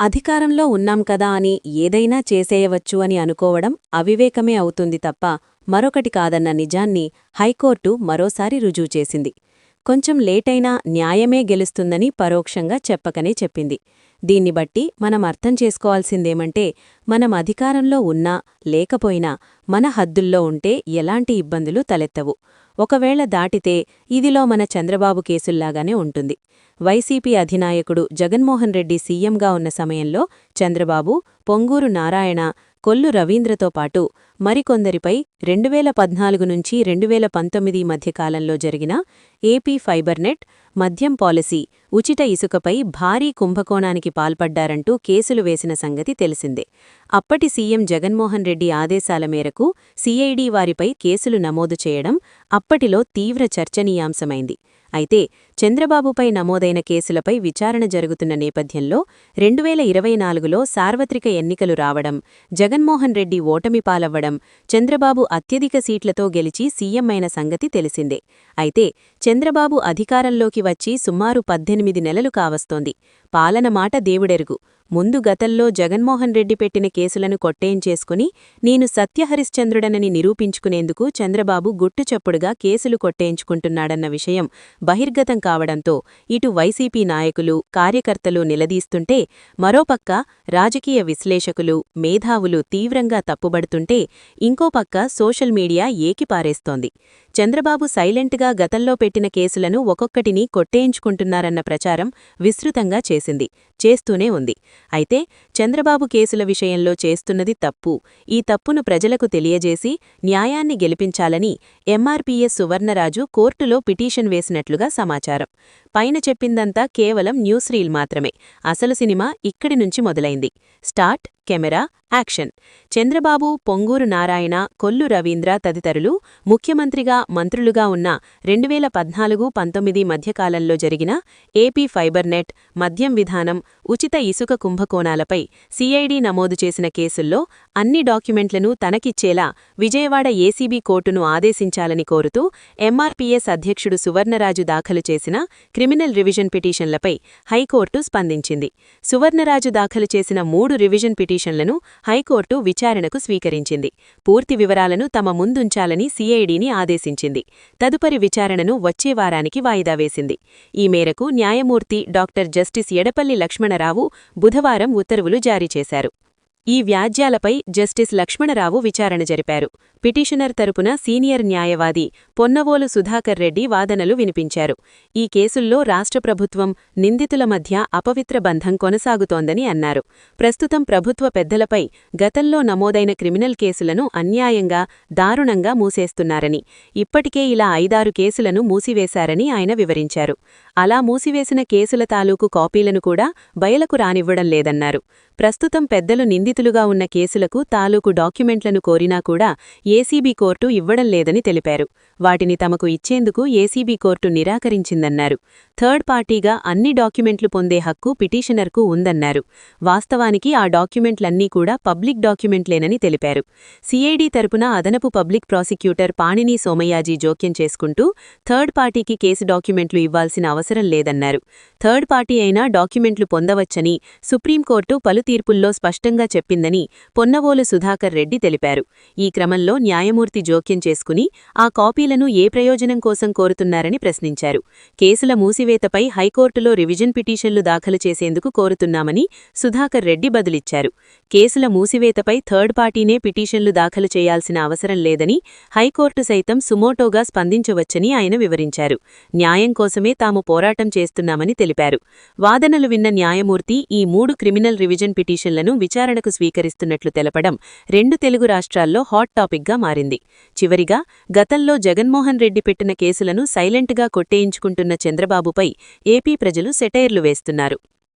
అధికారంలో ఉన్నాం కదా అని ఏదైనా చేసేయవచ్చు అని అనుకోవడం అవివేకమే అవుతుంది తప్ప మరొకటి కాదన్న నిజాన్ని హైకోర్టు మరోసారి రుజువు చేసింది. కొంచెం లేటైనా న్యాయమే గెలుస్తుందని పరోక్షంగా చెప్పకనే చెప్పింది. దీన్ని బట్టి మనం అర్థం చేసుకోవాల్సిందేమంటే మనం అధికారంలో ఉన్నా లేకపోయినా మన హద్దుల్లో ఉంటే ఎలాంటి ఇబ్బందులు తలెత్తవు. ఒకవేళ దాటితే ఇదిలో మన చంద్రబాబు కేసుల్లాగానే ఉంటుంది. వైసీపీ అధినాయకుడు జగన్మోహన్ రెడ్డి సీఎంగా ఉన్న సమయంలో చంద్రబాబు పొంగూరు నారాయణ కొల్లు రవీంద్రతో పాటు మరికొందరిపై రెండువేల పద్నాలుగు నుంచి రెండువేల పంతొమ్మిది మధ్యకాలంలో జరిగిన ఏపీ ఫైబర్నెట్ మద్యం పాలసీ ఉచిత ఇసుకపై భారీ కుంభకోణానికి పాల్పడ్డారంటూ కేసులు వేసిన సంగతి తెలిసిందే. అప్పటి సీఎం జగన్మోహన్ రెడ్డి ఆదేశాల మేరకు సీఐడీ వారిపై కేసులు నమోదు చేయడం అప్పటిలో తీవ్ర చర్చనీయాంశమైంది. అయితే చంద్రబాబుపై నమోదైన కేసులపై విచారణ జరుగుతున్న నేపథ్యంలో రెండువేల ఇరవై నాలుగులో సార్వత్రిక ఎన్నికలు రావడం జగన్మోహన్ రెడ్డి ఓటమి పాలవ్వడం చంద్రబాబు అత్యధిక సీట్లతో గెలిచి సీఎం అయిన సంగతి తెలిసిందే. అయితే చంద్రబాబు అధికారంలోకి వచ్చి సుమారు పద్దెనిమిది నెలలు కావస్తోంది. పాలన మాట దేవుడెరుగు. ముందు గతంలో జగన్మోహన్ రెడ్డి పెట్టిన కేసులను కొట్టేంచేసుకుని నేను సత్యహరిశ్చంద్రుడనని నిరూపించుకునేందుకు చంద్రబాబు గుట్టుచప్పుడుగా కేసులు కొట్టేయించుకుంటున్నాడన్న విషయం బహిర్గతం కావడంతో ఇటు వైసీపీ నాయకులు కార్యకర్తలు నిలదీస్తుంటే మరోపక్క రాజకీయ విశ్లేషకులు మేధావులు తీవ్రంగా తప్పుబడుతుంటే ఇంకోపక్క సోషల్ మీడియా ఏకిపారేస్తోంది చంద్రబాబు సైలెంట్గా గతంలో పెట్టిన కేసులను ఒక్కొక్కటిని కొట్టేయించుకుంటున్నారన్న ప్రచారం విస్తృతంగా చేసింది చేస్తూనే ఉంది. అయితే చంద్రబాబు కేసుల విషయంలో చేస్తున్నది తప్పు. ఈ తప్పును ప్రజలకు తెలియజేసి న్యాయాన్ని గెలిపించాలని ఎంఆర్పీఎస్ సువర్ణరాజు కోర్టులో పిటిషన్ వేసినట్లుగా సమాచారం. పైన చెప్పిందంతా కేవలం న్యూస్ రీల్ మాత్రమే. అసలు సినిమా ఇక్కడి నుంచి మొదలైంది. Start camera action. Chandrababu Ponguru Narayana Kollu Ravindra తదితరులు ముఖ్యమంత్రిగా మంత్రులుగా ఉన్న రెండువేల పద్నాలుగు పంతొమ్మిది మధ్యకాలంలో జరిగిన ఏపీ ఫైబర్నెట్ మద్యం విధానం ఉచిత ఇసుక కుంభకోణాలపై సీఐడీ నమోదు చేసిన కేసుల్లో అన్ని డాక్యుమెంట్లను తనకిచ్చేలా విజయవాడ ఏసీబీ కోర్టును ఆదేశించాలని కోరుతూ ఎంఆర్పీఎస్ అధ్యక్షుడు సువర్ణరాజు దాఖలు చేసిన క్రిమినల్ రివిజన్ పిటిషన్లపై హైకోర్టు స్పందించింది. సువర్ణరాజు దాఖలు చేసిన మూడు రివిజన్ పిటిషన్లను హైకోర్టు విచారణకు స్వీకరించింది. పూర్తి వివరాలను తమ ముందుంచాలని సిఐడిని ఆదేశించింది. తదుపరి విచారణను వచ్చే వారానికి వాయిదా వేసింది. ఈ మేరకు న్యాయమూర్తి డాక్టర్ జస్టిస్ ఎడపల్లి లక్ష్మణరావు బుధవారం ఉత్తర్వులు జారీ చేశారు. ఈ వ్యాజ్యాలపై జస్టిస్ లక్ష్మణరావు విచారణ జరిపారు. పిటిషనర్ తరపున సీనియర్ న్యాయవాది పొన్నవోలు సుధాకర్ రెడ్డి వాదనలు వినిపించారు. ఈ కేసుల్లో రాష్ట్ర ప్రభుత్వం నిందితుల మధ్య అపవిత్ర బంధం కొనసాగుతోందని అన్నారు. ప్రస్తుతం ప్రభుత్వ పెద్దలపై గతంలో నమోదైన క్రిమినల్ కేసులను అన్యాయంగా దారుణంగా మూసేస్తున్నారని ఇప్పటికే ఇలా ఐదారు కేసులను మూసివేశారని ఆయన వివరించారు. అలా మూసివేసిన కేసుల తాలూకు కాపీలను కూడా బయలకు రానివ్వడం లేదన్నారు. ప్రస్తుతం పెద్దలు నింది నిందితులుగా ఉన్న కేసులకు తాలూకు డాక్యుమెంట్లను కోరినా కూడా ఏసీబీ కోర్టు ఇవ్వడం లేదని తెలిపారు. వాటిని తమకు ఇచ్చేందుకు ఏసీబీ కోర్టు నిరాకరించిందన్నారు. థర్డ్ పార్టీగా అన్ని డాక్యుమెంట్లు పొందే హక్కు పిటిషనర్కు ఉందన్నారు. వాస్తవానికి ఆ డాక్యుమెంట్లన్నీ కూడా పబ్లిక్ డాక్యుమెంట్లేనని తెలిపారు. సిఐడి తరపున అదనపు పబ్లిక్ ప్రాసిక్యూటర్ పాణిని సోమయాజీ జోక్యం చేసుకుంటూ థర్డ్ పార్టీకి కేసు డాక్యుమెంట్లు ఇవ్వాల్సిన అవసరం లేదన్నారు. థర్డ్ పార్టీ అయినా డాక్యుమెంట్లు పొందవచ్చని సుప్రీంకోర్టు పలు తీర్పుల్లో స్పష్టంగా చెప్పిందని పొన్నవోలు సుధాకర్ రెడ్డి తెలిపారు. ఈ క్రమంలో న్యాయమూర్తి జోక్యం చేసుకుని ఆ కాపీలను ఏ ప్రయోజనం కోసం కోరుతున్నారని ప్రశ్నించారు. కేసుల మూసివేతపై హైకోర్టులో రివిజన్ పిటిషన్లు దాఖలు చేసేందుకు కోరుతున్నామని సుధాకర్ రెడ్డి బదులిచ్చారు. కేసుల మూసివేతపై థర్డ్ పార్టీనే పిటిషన్లు దాఖలు చేయాల్సిన అవసరం లేదని హైకోర్టు సైతం సుమోటోగా స్పందించవచ్చని ఆయన వివరించారు. న్యాయం కోసమే తాము పోరాటం చేస్తున్నామని తెలిపారు. వాదనలు విన్న న్యాయమూర్తి ఈ మూడు క్రిమినల్ రివిజన్ పిటిషన్లను విచారణకు స్వీకరిస్తున్నట్లు తెలపడం రెండు తెలుగు రాష్ట్రాల్లో హాట్ టాపిక్గా మారింది. చివరిగా గతంలో జగన్మోహన్ రెడ్డి పెట్టిన కేసులను సైలెంట్గా కొట్టేయించుకుంటున్న చంద్రబాబుపై ఏపీ ప్రజలు సెటైర్లు వేస్తున్నారు.